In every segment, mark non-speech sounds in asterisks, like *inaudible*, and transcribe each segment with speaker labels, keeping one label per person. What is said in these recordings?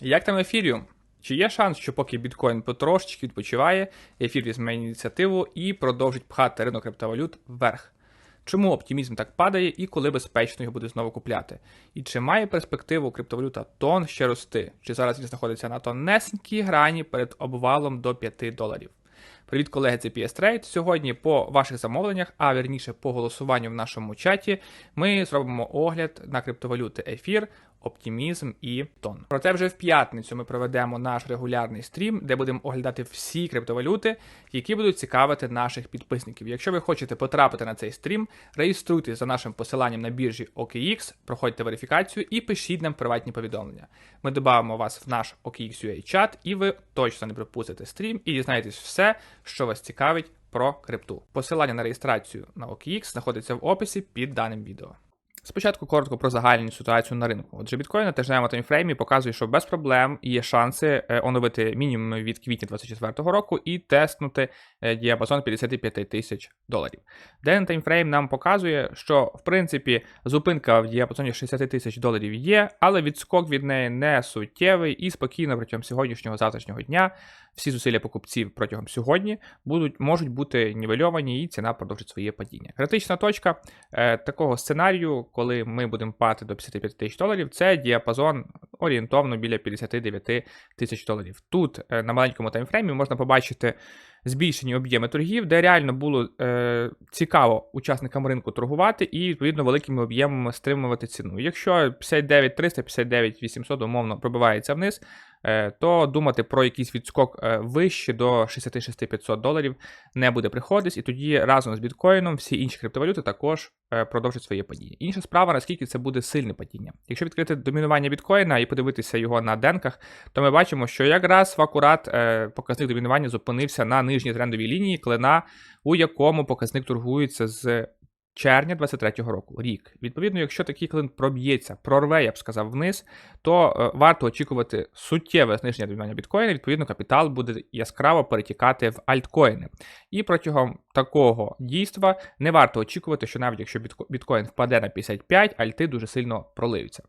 Speaker 1: Як там ефіріум? Чи є шанс, що поки біткоін потрошечки відпочиває, ефір візьме ініціативу і продовжить пхати ринок криптовалют вверх? Чому оптимізм так падає і коли безпечно його буде знову купляти? І чи має перспективу криптовалюта тон ще рости? Чи зараз він знаходиться на тонесенькій грані перед обвалом до 5 доларів? Привіт, колеги, це PS Trade. Сьогодні по ваших замовленнях, а вірніше по голосуванню в нашому чаті, ми зробимо огляд на криптовалюти ефір, оптимізм і тон. Проте вже в п'ятницю ми проведемо наш регулярний стрім, де будемо оглядати всі криптовалюти, які будуть цікавити наших підписників. Якщо ви хочете потрапити на цей стрім, реєструйтесь за нашим посиланням на біржі OKX, проходьте верифікацію і пишіть нам приватні повідомлення. Ми додамо вас в наш OKX.ua чат, і ви точно не пропустите стрім і дізнаєтесь все, що вас цікавить про крипту. Посилання на реєстрацію на OKX знаходиться в описі під даним відео. Спочатку коротко про загальну ситуацію на ринку. Отже, біткоін на тижневому таймфреймі показує, що без проблем є шанси е, оновити мінімум від квітня 2024 року і тестнути е, діапазон 55 тисяч доларів. Денний таймфрейм нам показує, що в принципі зупинка в діапазоні 60 тисяч доларів є, але відскок від неї не суттєвий і спокійно протягом сьогоднішнього завтрашнього дня всі зусилля покупців протягом сьогодні будуть можуть бути нівельовані, і ціна продовжить своє падіння. Критична точка е, такого сценарію, коли ми будемо пати до 55 тисяч доларів, це діапазон орієнтовно біля 59 тисяч доларів. Тут е, на маленькому таймфреймі можна побачити збільшені об'єми торгів, де реально було е, цікаво учасникам ринку торгувати і відповідно великими об'ємами стримувати ціну. Якщо 59 300, 59 800 умовно пробивається вниз, то думати про якийсь відскок е, вище до 66 500 доларів не буде приходитись, і тоді разом з біткоїном всі інші криптовалюти також е, продовжать своє падіння. Інша справа, наскільки це буде сильне падіння. Якщо відкрити домінування біткоїна і подивитися його на денках, то ми бачимо, що якраз в акурат е, показник домінування зупинився на нижній трендовій лінії клина, у якому показник торгується з червня 23-го року, рік. Відповідно, якщо такий клин проб'ється, прорве, я б сказав, вниз, то е, варто очікувати суттєве зниження домінування біткоїна. Відповідно, капітал буде яскраво перетікати в альткоїни. І протягом такого дійства не варто очікувати, що навіть якщо біткоін впаде на 55, альти дуже сильно проливаються.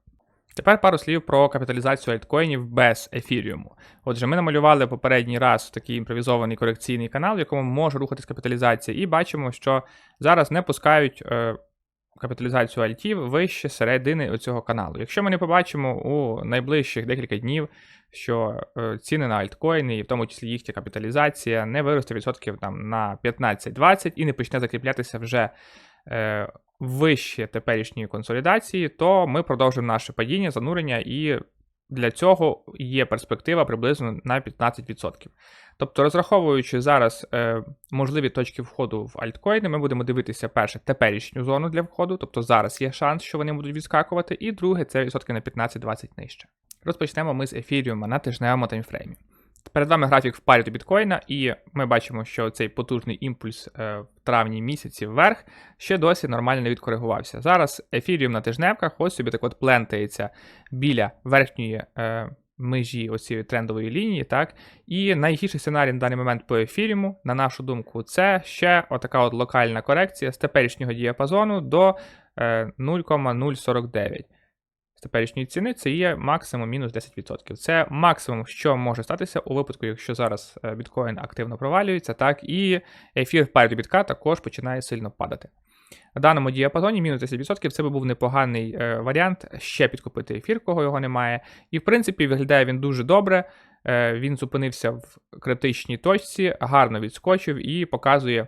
Speaker 1: Тепер пару слів про капіталізацію альткоїнів без ефіріуму. Отже, ми намалювали попередній раз такий імпровізований корекційний канал, в якому може рухатись капіталізація, і бачимо, що зараз не пускають е, капіталізацію альтів вище середини цього каналу. Якщо ми не побачимо у найближчих декілька днів, що е, ціни на альткоїни, і в тому числі їхня капіталізація, не виросте відсотків там на 15-20 і не почне закріплятися вже. Вище теперішньої консолідації, то ми продовжимо наше падіння, занурення, і для цього є перспектива приблизно на 15%. Тобто, розраховуючи зараз е, можливі точки входу в альткоїни, ми будемо дивитися перше теперішню зону для входу, тобто зараз є шанс, що вони будуть відскакувати, і друге це відсотки на 15-20 нижче. Розпочнемо ми з ефіріума на тижневому таймфреймі. Перед вами графік в парі до біткоїна, і ми бачимо, що цей потужний імпульс е, в травні місяці вверх ще досі нормально не відкоригувався. Зараз ефіріум на тижневках ось собі так от плентається біля верхньої е, межі оцієї трендової лінії. так, І найгірший сценарій на даний момент по ефіріуму, на нашу думку, це ще отака от локальна корекція з теперішнього діапазону до е, 0,049 з теперішньої ціни це є максимум мінус 10%. Це максимум, що може статися у випадку, якщо зараз е, біткоін активно провалюється, так і ефір парі бітка також починає сильно падати. В даному діапазоні мінус 10% це би був непоганий е, варіант ще підкупити ефір, кого його немає. І в принципі виглядає він дуже добре. Е, він зупинився в критичній точці, гарно відскочив і показує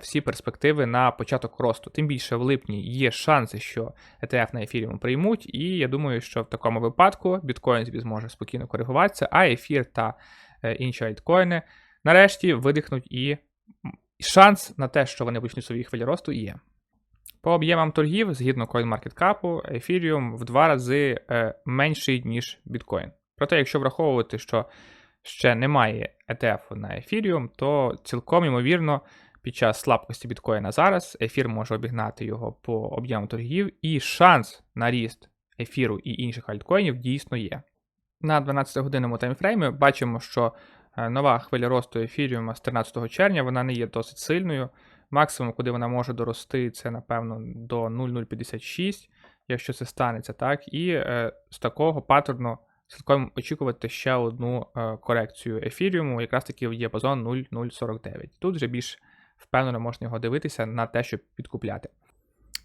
Speaker 1: всі перспективи на початок росту. Тим більше в липні є шанси, що ETF на ефіріум приймуть, і я думаю, що в такому випадку біткоін зможе спокійно коригуватися, а ефір та е, інші альткоїни нарешті видихнуть і шанс на те, що вони почнуть свої хвилі росту, є. По об'ємам торгів, згідно CoinMarketCap, ефіріум в два рази е, менший, ніж біткоін. Проте, якщо враховувати, що ще немає ETF на ефіріум, то цілком ймовірно, під час слабкості біткоїна зараз ефір може обігнати його по об'єму торгів, і шанс на ріст ефіру і інших альткоїнів дійсно є. На 12-годинному таймфреймі бачимо, що е, нова хвиля росту ефіріума з 13 червня вона не є досить сильною. Максимум, куди вона може дорости, це, напевно, до 0,056, якщо це станеться, так. І е, з такого паттерну слідком очікувати ще одну е, корекцію ефіріуму, якраз таки в діапазон 0,049. Тут вже більш впевнено можна його дивитися на те, щоб підкупляти.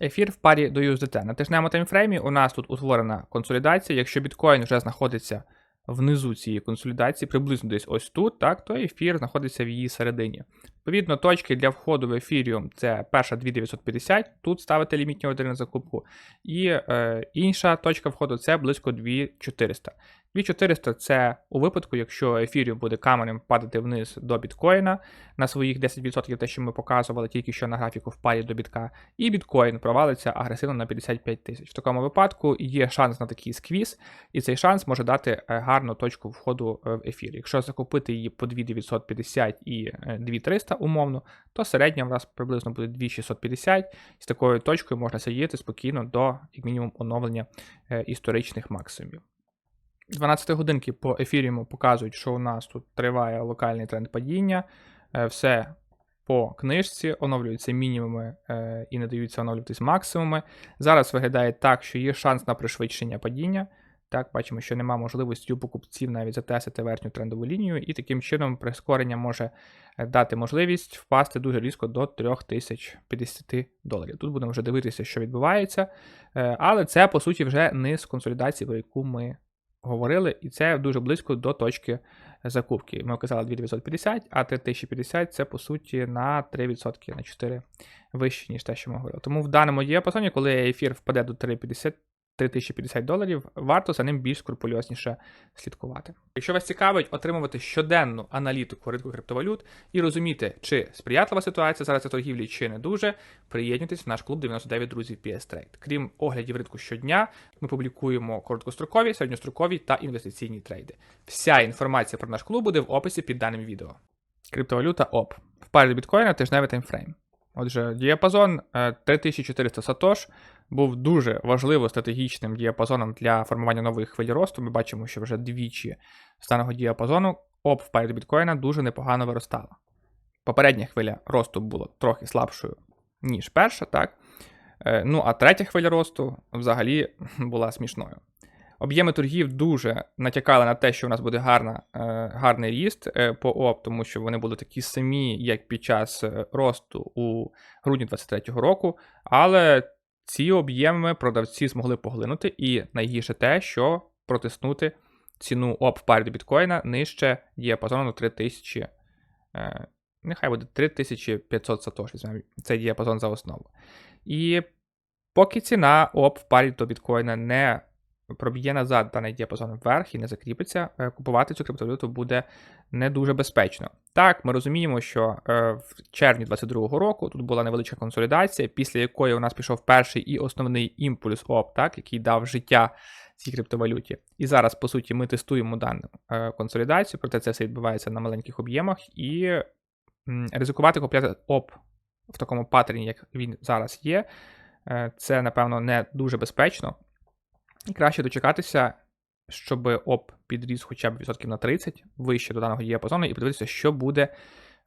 Speaker 1: Ефір в парі до USDT. На тижневому таймфреймі у нас тут утворена консолідація. Якщо біткоін вже знаходиться внизу цієї консолідації, приблизно десь ось тут, так, то ефір знаходиться в її середині. Відповідно, точки для входу в ефіріум це перша 2950, тут ставити лімітні ордери на закупку. І е, інша точка входу це близько 2400. 2400 це у випадку, якщо ефіріум буде каменем падати вниз до біткоїна на своїх 10%, те, що ми показували тільки що на графіку в парі до бітка, і біткоін провалиться агресивно на 55 тисяч. В такому випадку є шанс на такий сквіз, і цей шанс може дати е, гарну точку входу е, в ефір. Якщо закупити її по 2950 і е, 2300 умовно, то середня в нас приблизно буде 2650, з такою точкою можна сидіти спокійно до як мінімум оновлення е, історичних максимумів. 12 годинки по ефіріуму показують, що у нас тут триває локальний тренд падіння. Е, Все по книжці, оновлюються мінімуми е, і не даються оновлюватись максимуми. Зараз виглядає так, що є шанс на пришвидшення падіння. Так, бачимо, що нема можливості у покупців навіть затестити верхню трендову лінію, і таким чином прискорення може е, дати можливість впасти дуже різко до 3050 доларів. Тут будемо вже дивитися, що відбувається. Але це, по суті, вже низ консолідації, про яку ми говорили, і це дуже близько до точки закупки. Ми казали 2950, а 3050 це по суті на 3%, на 4 вище, ніж те, що ми говорили. Тому в даному діапазоні, коли ефір впаде до 350, 3050 доларів, варто за ним більш скрупульозніше слідкувати. Якщо вас цікавить отримувати щоденну аналітику ринку криптовалют і розуміти, чи сприятлива ситуація зараз у торгівлі, чи не дуже, приєднуйтесь в наш клуб 99 друзів PS Trade. Крім оглядів ринку щодня, ми публікуємо короткострокові, середньострокові та інвестиційні трейди. Вся інформація про наш клуб буде в описі під даним відео. Криптовалюта ОП. В парі біткоїна тижневий таймфрейм. Отже, діапазон е, 3400 сатош був дуже важливо стратегічним діапазоном для формування нових хвиль росту. Ми бачимо, що вже двічі з даного діапазону ОП в біткоїна дуже непогано виростала. Попередня хвиля росту була трохи слабшою, ніж перша, так? Е, Ну, а третя хвиля росту взагалі *laughs* була смішною. Об'єми торгів дуже натякали на те, що у нас буде гарна, е, гарний ріст е, по ОП, тому що вони були такі самі, як під час росту у грудні 2023 року. Але ці об'єми продавці змогли поглинути, і найгірше те, що протиснути ціну в парі до біткоїна нижче діапазону 3000. е, Нехай буде 3500 сатош, візьмемо цей діапазон за основу. І поки ціна ОП в парі до біткоїна не проб'є назад даний діапазон вверх і не закріпиться, е, купувати цю криптовалюту буде не дуже безпечно. Так, ми розуміємо, що е, в червні 2022 року тут була невеличка консолідація, після якої у нас пішов перший і основний імпульс ОП, так, який дав життя цій криптовалюті. І зараз, по суті, ми тестуємо дану е, консолідацію, проте це все відбувається на маленьких об'ємах, і ризикувати купляти ОП в такому паттерні, як він зараз є, це, напевно, не дуже безпечно. Краще дочекатися, щоб ОП підріс хоча б відсотків на 30 вище до даного діапазону, і подивитися, що буде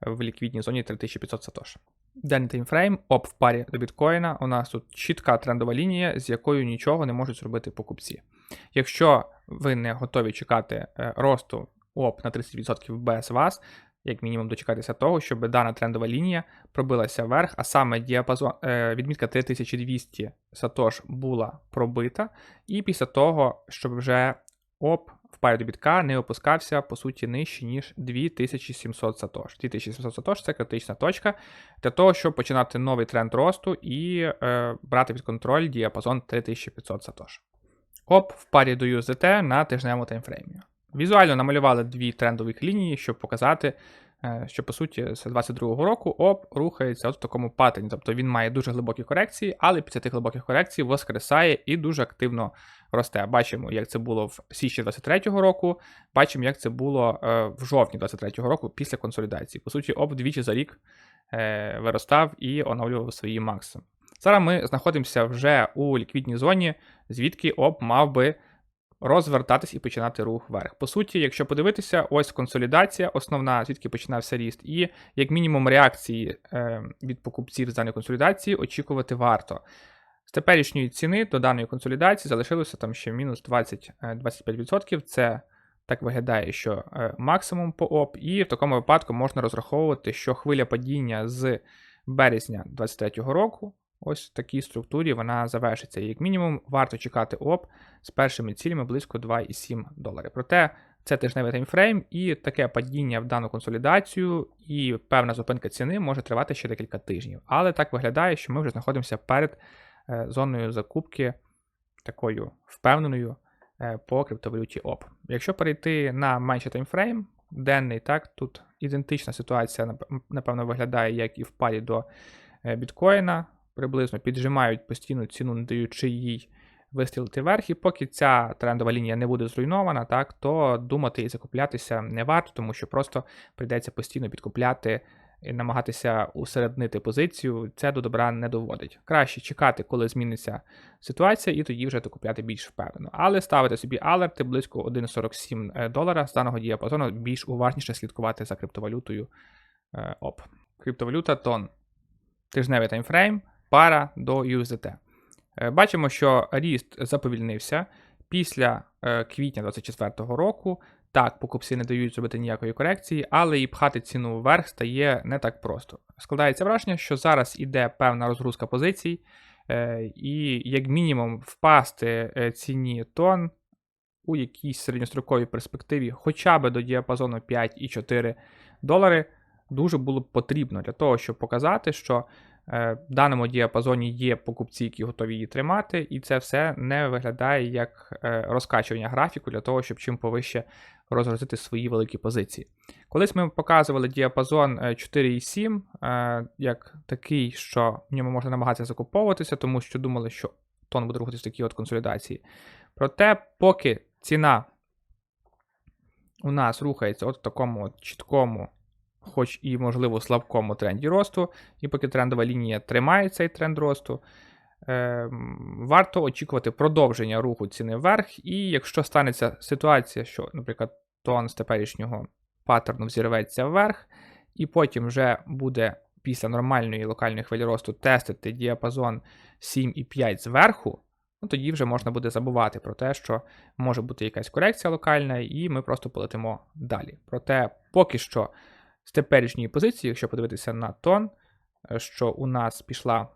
Speaker 1: в ліквідній зоні 3500 сатош. Денний таймфрейм, ОП в парі до біткоїна. У нас тут чітка трендова лінія, з якою нічого не можуть зробити покупці. Якщо ви не готові чекати е, росту ОП на 30% без вас, як мінімум дочекатися того, щоб дана трендова лінія пробилася вверх, а саме діапазон, е, відмітка 3200 сатош була пробита, і після того, щоб вже ОП в парі до бітка не опускався по суті нижче, ніж 2700 сатош. 2700 сатош це критична точка для того, щоб починати новий тренд росту і е, брати під контроль діапазон 3500 сатош. ОП в парі до USDT на тижневому таймфреймі. Візуально намалювали дві трендові лінії, щоб показати, е, що по суті з 22-го року ОП рухається от в такому паттерні. Тобто він має дуже глибокі корекції, але після тих глибоких корекцій воскресає і дуже активно росте. Бачимо, як це було в січні 23-го року, бачимо, як це було е, в жовтні 23-го року після консолідації. По суті, ОП двічі за рік е, виростав і оновлював свої максимуми. Зараз ми знаходимося вже у ліквідній зоні, звідки ОП мав би розвертатись і починати рух вверх. По суті, якщо подивитися, ось консолідація, основна, звідки починався ріст, і як мінімум реакції е, від покупців з даної консолідації очікувати варто. З теперішньої ціни до даної консолідації залишилося там ще мінус 20-25%. Це так виглядає, що е, максимум по ОП, і в такому випадку можна розраховувати, що хвиля падіння з березня 2023 року, ось в такій структурі вона завершиться. І як мінімум варто чекати ОП з першими цілями близько 2,7 доларів. Проте це тижневий таймфрейм, і таке падіння в дану консолідацію і певна зупинка ціни може тривати ще декілька тижнів. Але так виглядає, що ми вже знаходимося перед е, зоною закупки такою впевненою е, по криптовалюті ОП. Якщо перейти на менший таймфрейм, денний, так, тут ідентична ситуація, напевно, виглядає, як і в парі до е, біткоїна. Приблизно піджимають постійну ціну, не даючи їй вистрілити вверх, і поки ця трендова лінія не буде зруйнована, так, то думати і закуплятися не варто, тому що просто прийдеться постійно підкупляти і намагатися усереднити позицію, це до добра не доводить. Краще чекати, коли зміниться ситуація, і тоді вже докупляти більш впевнено. Але ставити собі алерти близько 1,47 долара з даного діапазону, більш уважніше слідкувати за криптовалютою е, ОП. Криптовалюта тон. Тижневий таймфрейм, пара до USDT. Е, Бачимо, що ріст заповільнився після е, квітня 2024 року. Так, покупці не дають зробити ніякої корекції, але і пхати ціну вверх стає не так просто. Складається враження, що зараз іде певна розгрузка позицій, е, і як мінімум впасти ціні тон у якійсь середньостроковій перспективі, хоча б до діапазону 5,4 долари, дуже було б потрібно для того, щоб показати, що в даному діапазоні є покупці, які готові її тримати, і це все не виглядає як е, розкачування графіку для того, щоб чим повище розгрузити свої великі позиції. Колись ми показували діапазон е, 4,7 е, як такий, що в ньому можна намагатися закуповуватися, тому що думали, що тон буде рухатися в такій от консолідації. Проте, поки ціна у нас рухається от в такому от чіткому, хоч і, можливо, слабкому тренді росту, і поки трендова лінія тримає цей тренд росту, е, варто очікувати продовження руху ціни вверх. І якщо станеться ситуація, що, наприклад, тон з теперішнього паттерну взірветься вверх, і потім вже буде після нормальної локальної хвилі росту тестити діапазон 7,5 зверху, ну тоді вже можна буде забувати про те, що може бути якась корекція локальна, і ми просто полетимо далі. Проте, поки що, з теперішньої позиції, якщо подивитися на тон, е, що у нас пішла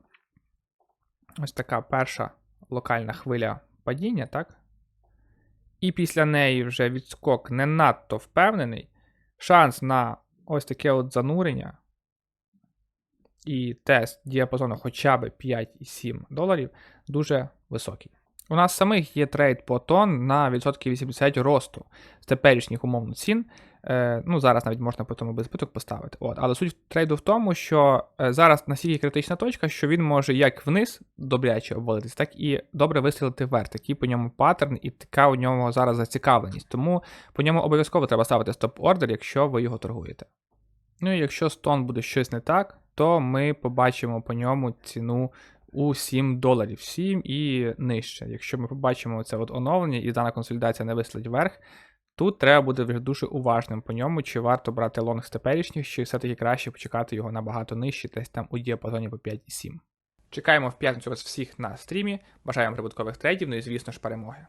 Speaker 1: ось така перша локальна хвиля падіння, так? І після неї вже відскок не надто впевнений, шанс на ось таке от занурення і тест діапазону хоча б 5,7 доларів дуже високий. У нас самих є трейд по тон на відсотки 80 росту з теперішніх умовно цін. Е, ну, зараз навіть можна по тому без збиток поставити. От. Але суть трейду в тому, що е, зараз настільки критична точка, що він може як вниз добряче обвалитись, так і добре вистрілити вверх. Такий по ньому паттерн, і така у нього зараз зацікавленість. Тому по ньому обов'язково треба ставити стоп-ордер, якщо ви його торгуєте. Ну і якщо з тон буде щось не так, то ми побачимо по ньому ціну у 7 доларів, 7 і нижче. Якщо ми побачимо це от оновлення і дана консолідація не вислить вверх, тут треба бути вже дуже уважним по ньому, чи варто брати лонг з теперішніх, чи все-таки краще почекати його набагато нижче, десь там у діапазоні по 5,7. Чекаємо в п'ятницю вас всіх на стрімі. Бажаємо прибуткових трейдів, ну і звісно ж перемоги.